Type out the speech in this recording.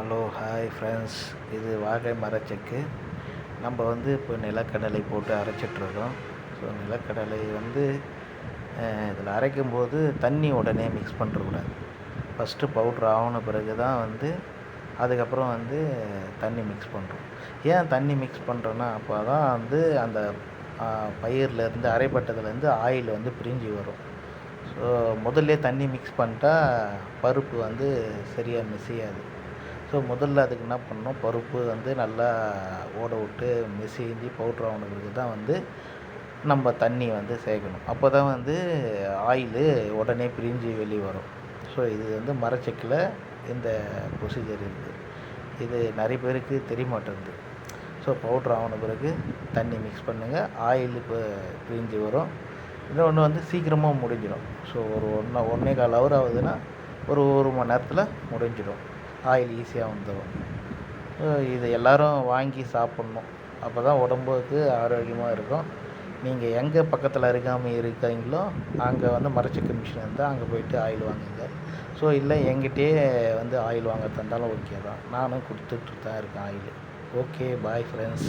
Hello hi friends இது வாகை மரச்செக்கு. நம்ம வந்து இப்போ நிலக்கடலை போட்டு அரைச்சிட்ருக்கோம் ஸோ நிலக்கடலை வந்து இதில் அரைக்கும் போது தண்ணி உடனே மிக்ஸ் பண்ணுறக்கூடாது ஃபஸ்ட்டு பவுட்ரு ஆகின பிறகு தான் வந்து அதுக்கப்புறம் வந்து தண்ணி மிக்ஸ் பண்ணுறோம் ஏன் தண்ணி மிக்ஸ் பண்ணுறோன்னா அப்போ தான் வந்து அந்த பயிர்லேருந்து அரைப்பட்டதுலேருந்து ஆயில் வந்து பிரிஞ்சு வரும். ஸோ முதல்ல தண்ணி மிக்ஸ் பண்ணிட்டா பருப்பு வந்து சரியாக மிசையாது ஸோ முதல்ல அதுக்கு என்ன பண்ணணும்? பருப்பு வந்து நல்லா ஓட விட்டு மெசிஞ்சு பவுட்ரு ஆன பிறகு தான் வந்து நம்ம தண்ணி வந்து சேர்க்கணும். அப்போ தான் வந்து ஆயிலு உடனே பிரிஞ்சு வெளியே வரும். ஸோ இது வந்து மரச்செக்கில் இந்த ப்ரொசீஜர் இருக்குது இது நிறைய பேருக்கு தெரிய மாட்டேங்குது ஸோ பவுட்ரு ஆன பிறகு தண்ணி மிக்ஸ் பண்ணுங்கள் ஆயில் இப்போ பிரிஞ்சு வரும். இன்னொன்று வந்து சீக்கிரமாக முடிஞ்சிடும். ஸோ ஒரு ஒன்று ஒன்றே கால் ஹவர் ஆகுதுன்னா ஒரு ஒரு மணி நேரத்தில் முடிஞ்சிடும். ஆயில் ஈஸியாக வந்துடும் இது எல்லோரும் வாங்கி சாப்பிட்ணும். அப்போ தான் உடம்புக்கு ஆரோக்கியமாக இருக்கும். நீங்கள் எங்கே பக்கத்தில் இருக்காமல் இருக்கீங்களோ அங்கே வந்து மரச்செக்கு மிஷின் இருந்தால் அங்கே போயிட்டு ஆயில் வாங்குங்க. ஸோ இல்லை எங்கிட்டயே வந்து ஆயில் வாங்க தந்தாலும் ஓகே தான். நானும் கொடுத்துட்டு தான் இருக்கேன் ஆயில். Okay bye friends